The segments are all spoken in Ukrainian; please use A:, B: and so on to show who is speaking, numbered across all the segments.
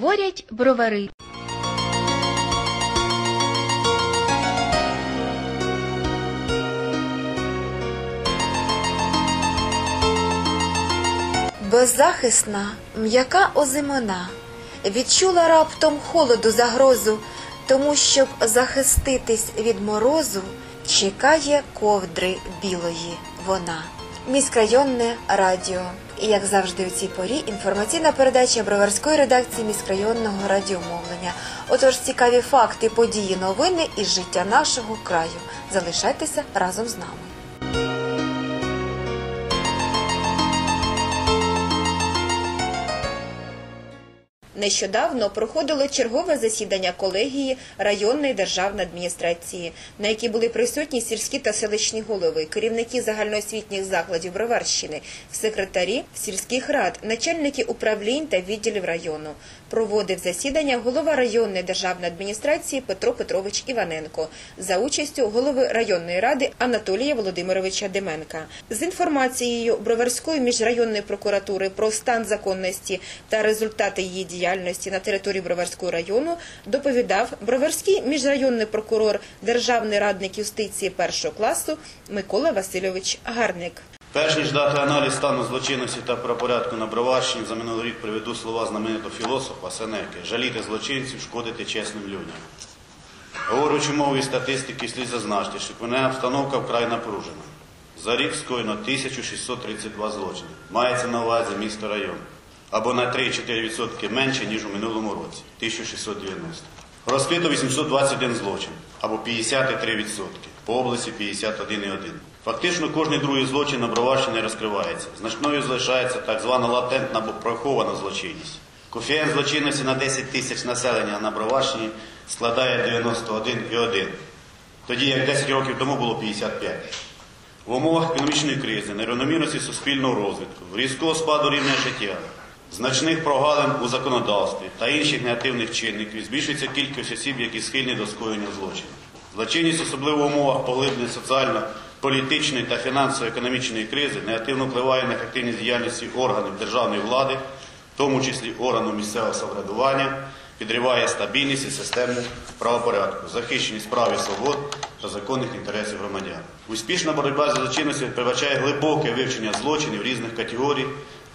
A: Говорять бровари.
B: Беззахисна, м'яка озимина відчула раптом холоду загрозу, тому щоб захиститись від морозу, чекає ковдри білої вона. Міськрайонне радіо. І як завжди у цій порі інформаційна передача броварської редакції міськрайонного радіомовлення. Отож, цікаві факти, події, новини із життя нашого краю. Залишайтеся разом з нами. Нещодавно проходило чергове засідання колегії районної державної адміністрації, на якій були присутні сільські та селищні голови, керівники загальноосвітніх закладів Броварщини, секретарі сільських рад, начальники управлінь та відділів району. Проводив засідання голова районної державної адміністрації Петро Петрович Іваненко за участю голови районної ради Анатолія Володимировича Деменка. З інформацією Броварської міжрайонної прокуратури про стан законності та результати її діяльності на території Броварського району доповідав Броварський міжрайонний прокурор Державний радник юстиції першого класу Микола Васильович Гарник.
C: Перш ніж дати аналіз стану злочинності та правопорядку на Броварщині, за минулий рік приведу слова знаменитого філософа Сенеки «Жаліти злочинців, шкодити чесним людям». Говорячи мовою статистики, слід зазначити, що кримінальна обстановка вкрай напружена. За рік скоєно 1632 злочини. Мається на увазі місто район. Або на 3-4% менше, ніж у минулому році 1690. Розкрито 821 злочин, або 53%. По області 51,1. Фактично кожний другий злочин на Броварщині розкривається. Значною залишається так звана латентна або прихована злочинність. Коефіцієнт злочинності на 10 тисяч населення на Броварщині складає 91,1. Тоді як 10 років тому було 55. В умовах економічної кризи, нерівномірності суспільного розвитку, різкого спаду рівня життя, значних прогалин у законодавстві та інших негативних чинників збільшується кількість осіб, які схильні до скоєння злочинів. Злочинність, особливо в умовах поглиблення соціально-політичної та фінансово-економічної кризи, негативно впливає на ефективність діяльності органів державної влади, в тому числі органів місцевого самоврядування, підриває стабільність і систему правопорядку, захищеність прав і свобод та законних інтересів громадян. Успішна боротьба з злочинністю передбачає глибоке вивчення злочинів різних категорій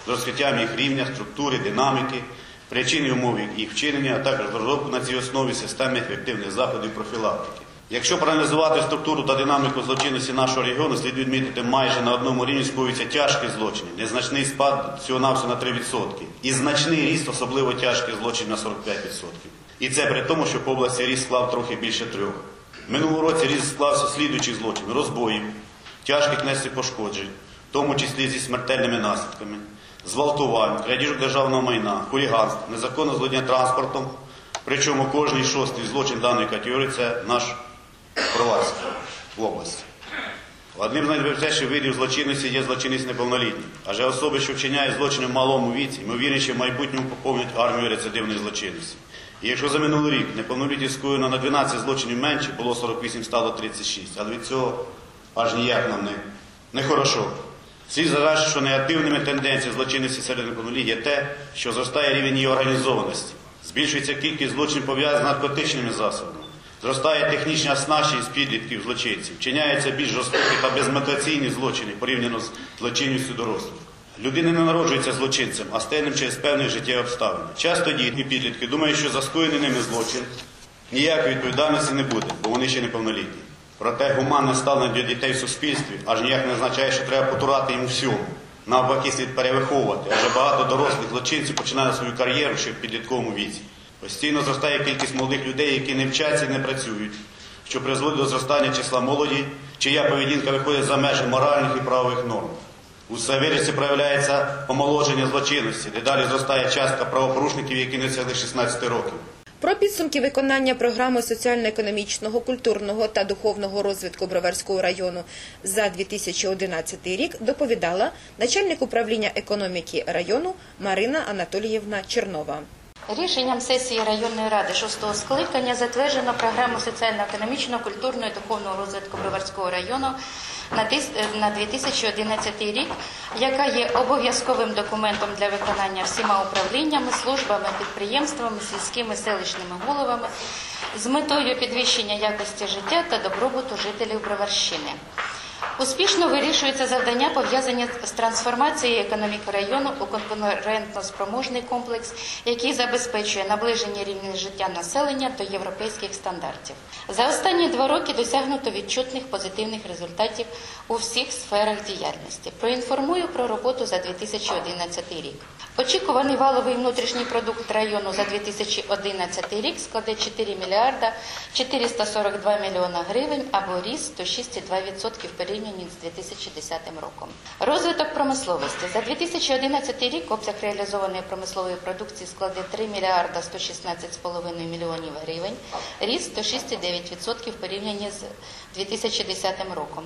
C: з розкриттям їх рівня, структури, динаміки, причин і умов їх вчинення, а також розробку на цій основі системи ефективних заходів профілактики. Якщо проаналізувати структуру та динаміку злочинності нашого регіону, слід відмітити, майже на одному рівні споюються тяжкі злочини, незначний спад всього на 3%, і значний ріст особливо тяжких злочинів на 45%. І це при тому, що по області ріст склав трохи більше трьох. Минулого році ріст склався слідуючих злочинів, розбоїв, тяжких несних пошкоджень, в тому числі зі смертельними наслідками, зґвалтувань, крадіжок державного майна, хуліганств, незаконне злодіння транспортом. Причому кожний шостий злочин даної категорії це наш Броварський в області. Одним з найбезпечніших видів злочинності є злочинність неповнолітніх. Адже особи, що вчиняють злочини в малому віці, ймовірно, що в майбутньому поповнять армію рецидивної злочинності. І якщо за минулий рік неповнолітні скоєно на 12 злочинів менше, було 48, стало 36. Але від цього аж ніяк нам не, не хорошо. Слід зазначити, що негативними тенденціями злочинності серед неповнолітніх є те, що зростає рівень її організованості, збільшується кількість злочинів пов'язаних з наркотичними засобами. Зростає технічна оснащеність підлітків злочинців, вчиняються більш жорстокі та безмотиваційні злочини порівняно з злочинністю дорослих. Людина не народжується злочинцем, а стає через певні життєві обставини. Часто діти підлітки думають, що за скоєний ними злочин ніякої відповідальності не буде, бо вони ще неповнолітні. Проте гуманне ставлення до дітей в суспільстві аж ніяк не означає, що треба потурати їм всьому. Навпаки, слід перевиховувати, адже багато дорослих злочинців починають свою кар'єру ще в підлітковому віці. Постійно зростає кількість молодих людей, які не вчаться і не працюють, що призводить до зростання числа молоді, чия поведінка виходить за межі моральних і правових норм. У Савірці проявляється омолодження злочинності, дедалі зростає частка правопорушників, які не сягли 16 років.
B: Про підсумки виконання програми соціально-економічного, культурного та духовного розвитку Броварського району за 2011 рік доповідала начальник управління економіки району Марина Анатоліївна Чернова.
D: Рішенням сесії районної ради шостого скликання затверджено програму соціально-економічного, культурного і духовного розвитку Броварського району на тис- е, на 2011 рік, яка є обов'язковим документом для виконання всіма управліннями, службами, підприємствами, сільськими селищними головами з метою підвищення якості життя та добробуту жителів Броварщини. Успішно вирішуються завдання, пов'язані з трансформацією економіки району у конкурентно-спроможний комплекс, який забезпечує наближення рівня життя населення до європейських стандартів. За останні два роки досягнуто відчутних позитивних результатів у всіх сферах діяльності. Проінформую про роботу за 2011 рік. Очікуваний валовий внутрішній продукт району за 2011 рік складе 4 мільярда 442 мільйона гривень або ріст 106,2% в порівнянні з 2010 роком. Розвиток промисловості за 2011 рік обсяг реалізованої промислової продукції складе 3 мільярда 116,5 мільйонів гривень, ріст 106,9% в порівнянні з 2010 роком.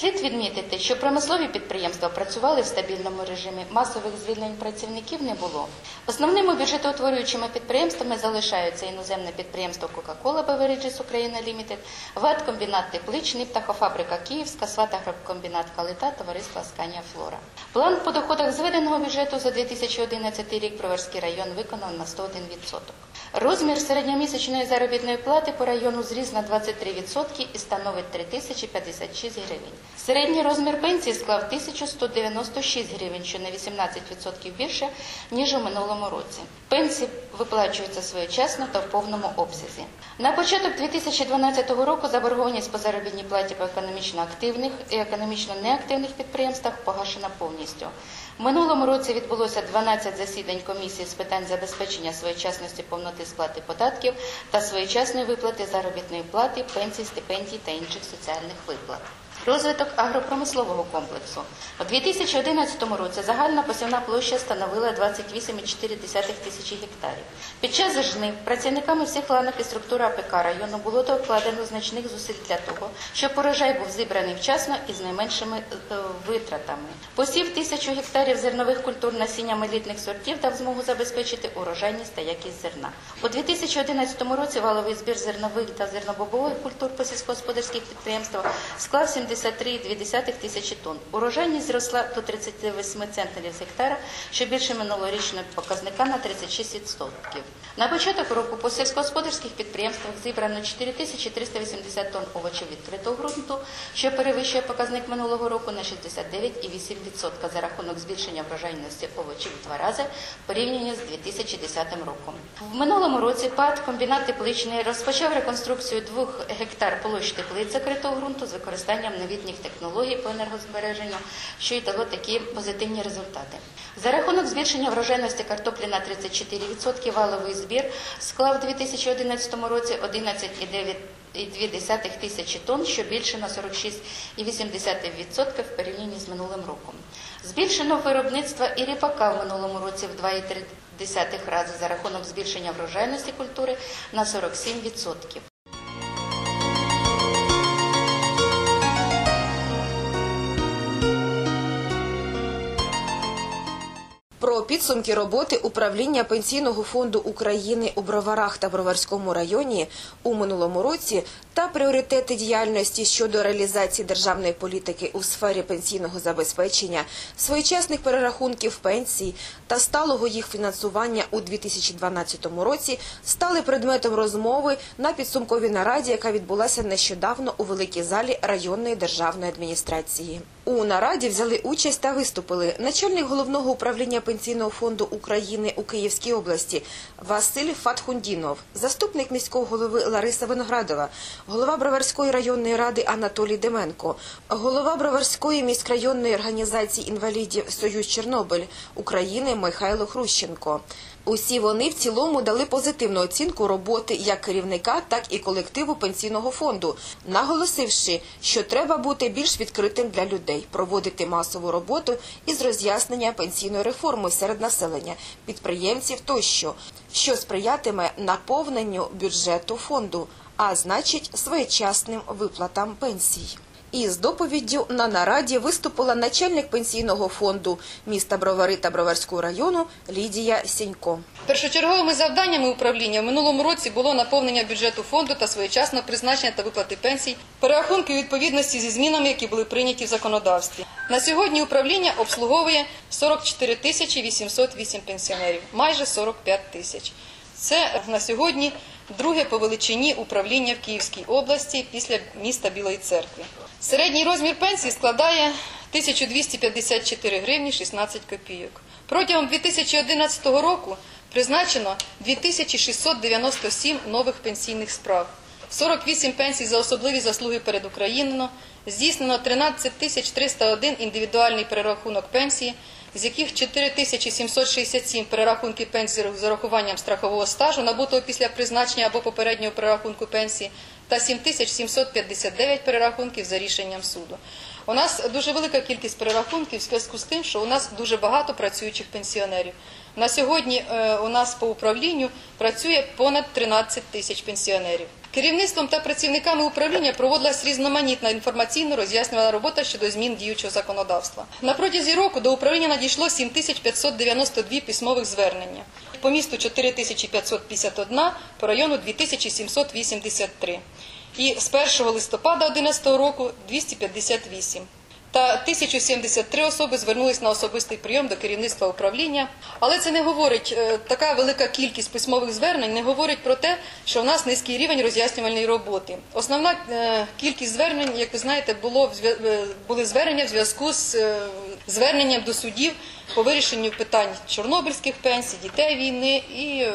D: Слід відмітити, що промислові підприємства працювали в стабільному режимі, масових звільнень працівників не було. Основними бюджетоутворюючими підприємствами залишаються іноземне підприємство Coca-Cola Beverages Україна Лімітед, ВАТ-комбінат Тепличний, птахофабрика Київська, сватагрокомбінат Калита, товариство Асканія Флора. План по доходах зведеного бюджету за 2011 рік Броварський район виконав на 101%. Розмір середньомісячної заробітної плати по району зріс на 23% і становить 3056 гривень. Середній розмір пенсії склав 1196 гривень, що на 18% більше, ніж у минулому році. Пенсії виплачуються своєчасно та в повному обсязі. На початок 2012 року заборгованість по заробітній платі по економічно активних і економічно неактивних підприємствах погашена повністю. В минулому році відбулося 12 засідань комісії з питань забезпечення своєчасності повноти сплати податків та своєчасної виплати заробітної плати, пенсій, стипендій та інших соціальних виплат. Розвиток агропромислового комплексу. У 2011 році загальна посівна площа становила 28,4 тисячі гектарів. Під час жнив працівниками всіх ланок і структур АПК району було докладено значних зусиль для того, щоб урожай був зібраний вчасно і з найменшими е, витратами. Посів тисячу гектарів зернових культур насінням елітних сортів дав змогу забезпечити урожайність та якість зерна. У 2011 році валовий збір зернових та зернобобових культур по сільськогосподарських підприємствах склав 73,2 тисячі тонн. Урожайність зросла до 38 центнерів з гектара, що більше минулорічного показника на 36%. На початок року по сільськогосподарських підприємствах зібрано 4380 тонн овочів відкритого ґрунту, що перевищує показник минулого року на 69,8% за рахунок збільшення врожайності овочів в два рази в порівнянні з 2010 роком. В минулому році ПАД комбінат тепличний розпочав реконструкцію двох гектар площ теплиць закритого ґрунту з використанням новітніх технологій по енергозбереженню, що й дало такі позитивні результати. За рахунок збільшення врожайності картоплі на 34% валовий збір склав у 2011 році 11,9 тисячі тонн, що більше на 46,8% в порівнянні з минулим роком. Збільшено виробництво і ріпака в минулому році в 2,3 рази за рахунок збільшення врожайності культури на 47%.
B: Підсумки роботи управління Пенсійного фонду України у Броварах та Броварському районі у минулому році та пріоритети діяльності щодо реалізації державної політики у сфері пенсійного забезпечення, своєчасних перерахунків пенсій та сталого їх фінансування у 2012 році стали предметом розмови на підсумковій нараді, яка відбулася нещодавно у великій залі районної державної адміністрації. У нараді взяли участь та виступили начальник головного управління Пенсійного фонду України у Київській області Василь Фатхундінов, заступник міського голови Лариса Виноградова, голова Броварської районної ради Анатолій Деменко, голова Броварської міськрайонної організації інвалідів Союз Чорнобиль України Михайло Хрущенко. Усі вони в цілому дали позитивну оцінку роботи як керівника, так і колективу пенсійного фонду, наголосивши, що треба бути більш відкритим для людей, проводити масову роботу із роз'яснення пенсійної реформи серед населення, підприємців тощо, що сприятиме наповненню бюджету фонду, а значить своєчасним виплатам пенсій. І з доповіддю на нараді виступила начальник пенсійного фонду міста Бровари та Броварського району Лідія Сінько.
A: Першочерговими завданнями управління в минулому році було наповнення бюджету фонду та своєчасне призначення та виплати пенсій, перерахунки відповідності зі змінами, які були прийняті в законодавстві. На сьогодні управління обслуговує 44 тисячі 808 пенсіонерів, майже 45 тисяч. Це на сьогодні друге по величині управління в Київській області після міста Білої церкви. Середній розмір пенсії складає 1254 гривні 16 копійок. Протягом 2011 року призначено 2697 нових пенсійних справ, 48 пенсій за особливі заслуги перед Україною, здійснено 13 301 індивідуальний перерахунок пенсії, з яких 4767 перерахунки пенсії з урахуванням страхового стажу, набутого після призначення або попереднього перерахунку пенсії, та 7759 перерахунків за рішенням суду. У нас дуже велика кількість перерахунків в зв'язку з тим, що у нас дуже багато працюючих пенсіонерів. На сьогодні е, у нас по управлінню працює понад 13 тисяч пенсіонерів. Керівництвом та працівниками управління проводилась різноманітна інформаційно-роз'яснювальна робота щодо змін діючого законодавства. На протязі року до управління надійшло 7592 письмових звернення. По місту 4551, по району 2783. І з 1 листопада 2011 року 258 та 1073 особи звернулись на особистий прийом до керівництва управління. Але це не говорить, е, така велика кількість письмових звернень не говорить про те, що в нас низький рівень роз'яснювальної роботи. Основна е, кількість звернень, як ви знаєте, було е, були звернення в зв'язку з зверненням до судів по вирішенню питань чорнобильських пенсій, дітей війни і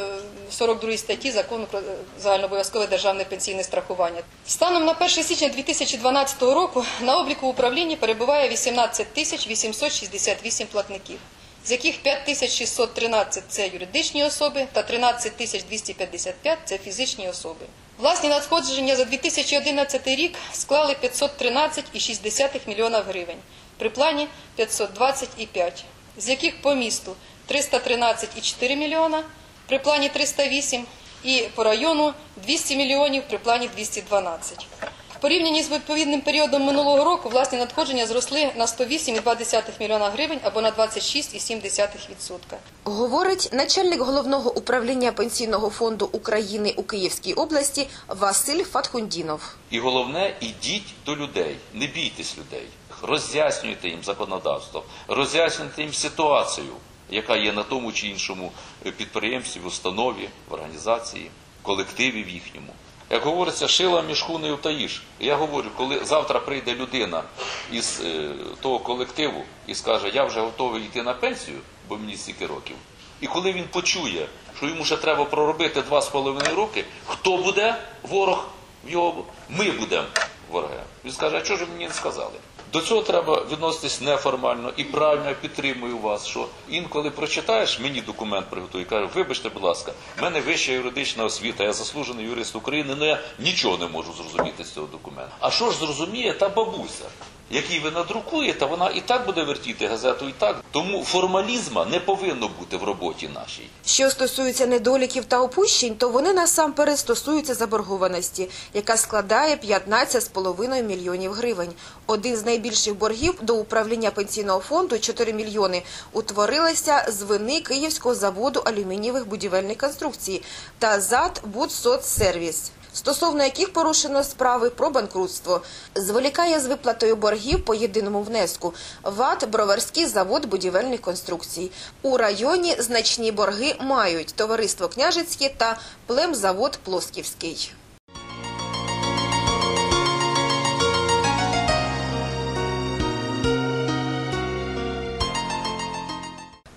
A: 42 статті закону про загальнообов'язкове державне пенсійне страхування. Станом на 1 січня 2012 року на обліку управління перебуває 18 тисяч 868 платників, з яких 5 тисяч 613 – це юридичні особи та 13 тисяч 255 – це фізичні особи. Власні надходження за 2011 рік склали 513,6 мільйона гривень, при плані 520,5, з яких по місту 313,4 мільйона, при плані 308 і по району 200 мільйонів при плані 212. В порівнянні з відповідним періодом минулого року власні надходження зросли на 108,2 мільйона гривень або на 26,7%.
B: Говорить начальник головного управління пенсійного фонду України у Київській області Василь Фатхундінов.
E: І головне, ідіть до людей, не бійтесь людей, роз'яснюйте їм законодавство, роз'яснюйте їм ситуацію, яка є на тому чи іншому е, підприємстві, в установі, в організації, колективі в їхньому. Як говориться, шила між хунею та їж. Я говорю, коли завтра прийде людина із е, того колективу і скаже, я вже готовий йти на пенсію, бо мені стільки років. І коли він почує, що йому ще треба проробити два з половиною роки, хто буде ворог в його? Ми будемо вороги. Він скаже, а чого ж мені не сказали? До цього треба відноситись неформально і правильно я підтримую вас, що інколи прочитаєш, мені документ приготує, каже, вибачте, будь ласка, в мене вища юридична освіта, я заслужений юрист України, але я нічого не можу зрозуміти з цього документу. А що ж зрозуміє та бабуся? Який ви надрукуєте, вона і так буде вертіти газету, і так. Тому формалізма не повинно бути в роботі нашій.
B: Що стосується недоліків та опущень, то вони насамперед стосуються заборгованості, яка складає 15,5 мільйонів гривень. Один з найбільших боргів до управління пенсійного фонду 4 мільйони утворилися з вини Київського заводу алюмінієвих будівельних конструкцій та ЗАД «Будсоцсервіс», стосовно яких порушено справи про банкрутство. Зволікає з виплатою боргів по єдиному внеску ВАТ Броварський завод будівельних конструкцій. У районі значні борги мають товариство Княжицьке та Племзавод Плосківський.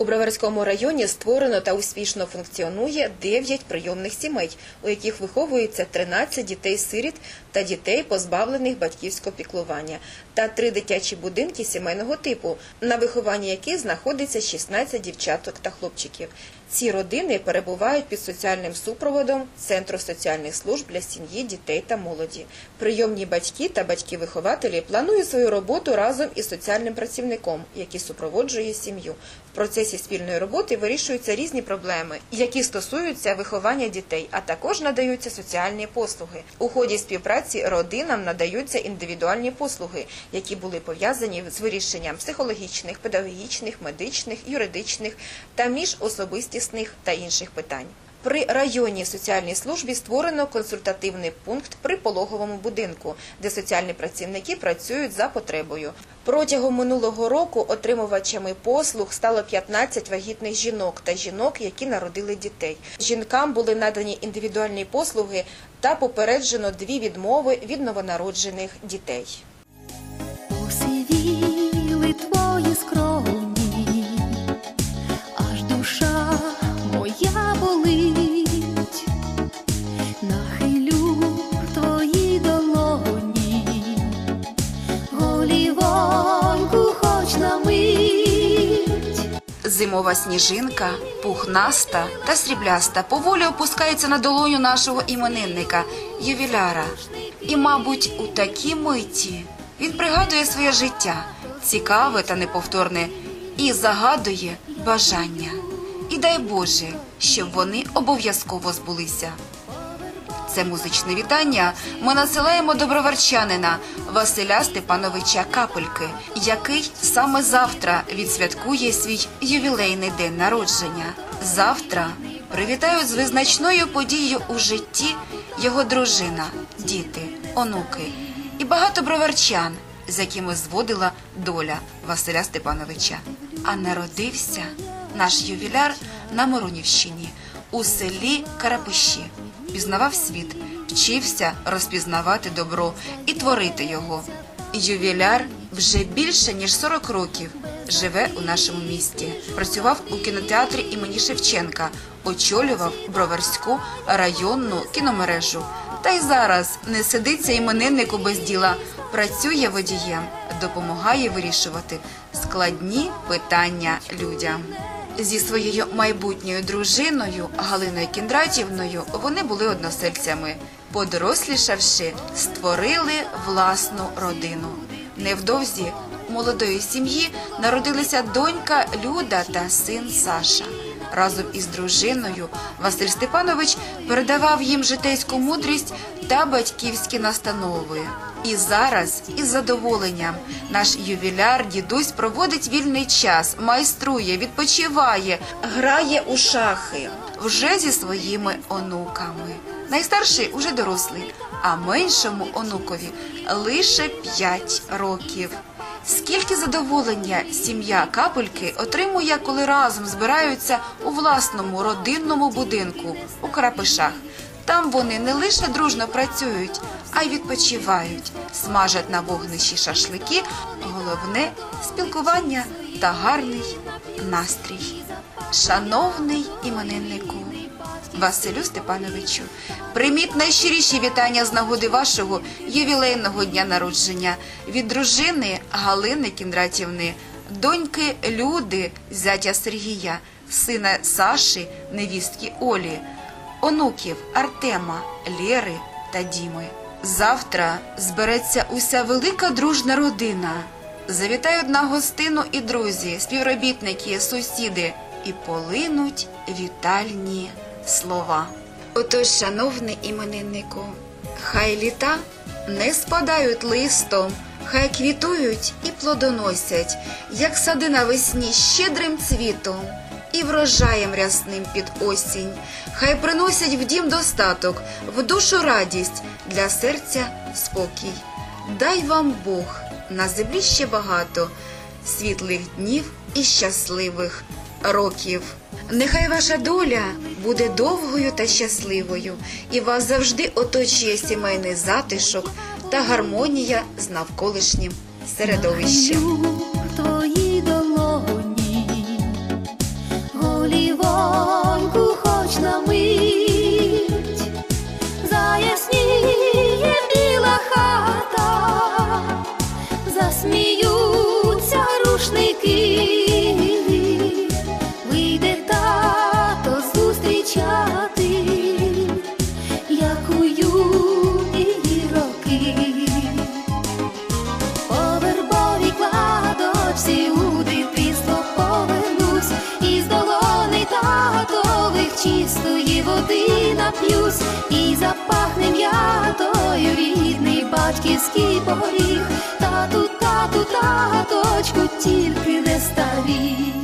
B: У Броварському районі створено та успішно функціонує 9 прийомних сімей, у яких виховується 13 дітей-сиріт та дітей, позбавлених батьківського піклування, та три дитячі будинки сімейного типу, на вихованні яких знаходиться 16 дівчаток та хлопчиків. Ці родини перебувають під соціальним супроводом Центру соціальних служб для сім'ї, дітей та молоді. Прийомні батьки та батьки-вихователі планують свою роботу разом із соціальним працівником, який супроводжує сім'ю. Процесі спільної роботи вирішуються різні проблеми, які стосуються виховання дітей, а також надаються соціальні послуги. У ході співпраці родинам надаються індивідуальні послуги, які були пов'язані з вирішенням психологічних, педагогічних, медичних, юридичних та міжособистісних та інших питань. При районній соціальній службі створено консультативний пункт при пологовому будинку, де соціальні працівники працюють за потребою. Протягом минулого року отримувачами послуг стало 15 вагітних жінок та жінок, які народили дітей. Жінкам були надані індивідуальні послуги та попереджено дві відмови від новонароджених дітей.
F: Посивіли твої скроні, болить, нахилю твої долоні.
G: Зимова сніжинка, пухнаста та срібляста поволі опускається на долоню нашого іменинника, ювіляра. І, мабуть, у такій миті він пригадує своє життя, цікаве та неповторне, і загадує бажання. І дай Боже, щоб вони обов'язково збулися. Це музичне вітання ми насилаємо доброварчанина Василя Степановича Капельки, який саме завтра відсвяткує свій ювілейний день народження. Завтра привітають з визначною подією у житті його дружина, діти, онуки і багато броварчан, з якими зводила доля Василя Степановича. А народився наш ювіляр на Моронівщині у селі Карапиші пізнавав світ, вчився розпізнавати добро і творити його. Ювіляр вже більше ніж 40 років живе у нашому місті. Працював у кінотеатрі імені Шевченка, очолював Броварську районну кіномережу. Та й зараз не сидиться імениннику без діла, працює водієм, допомагає вирішувати складні питання людям. Зі своєю майбутньою дружиною Галиною Кіндратівною вони були односельцями. Подорослішавши, створили власну родину. Невдовзі молодої сім'ї народилися донька Люда та син Саша. Разом із дружиною Василь Степанович передавав їм житейську мудрість та батьківські настанови. І зараз із задоволенням наш ювіляр дідусь проводить вільний час, майструє, відпочиває,
B: Грає у шахи.
G: вже зі своїми онуками. Найстарший уже дорослий, а меншому онукові лише 5 років. Скільки задоволення сім'я капельки отримує, коли разом збираються у власному родинному будинку у Карапишах. Там вони не лише дружно працюють, а й відпочивають, смажать на вогнищі шашлики. Головне спілкування та гарний настрій. Шановний імениннику Василю Степановичу, прийміть найщиріші вітання з нагоди вашого ювілейного дня народження від дружини Галини Кіндратівни, доньки Люди, зятя Сергія, сина Саші, невістки Олі, онуків Артема, Лєри та Діми. Завтра збереться уся велика дружна родина. Завітають на гостину і друзі, співробітники, сусіди, і полинуть вітальні слова. Отож, шановний імениннику, хай літа не спадають листом, хай квітують і плодоносять, як сади навесні щедрим цвітом і врожаєм рясним під осінь. Хай приносять в дім достаток, в душу радість, для серця спокій. Дай вам Бог на землі ще багато світлих днів і щасливих років. Нехай ваша доля буде довгою та щасливою, і вас завжди оточує сімейний затишок та гармонія з навколишнім середовищем.
F: і поборіг, тату, тату, таточку, тільки не старій.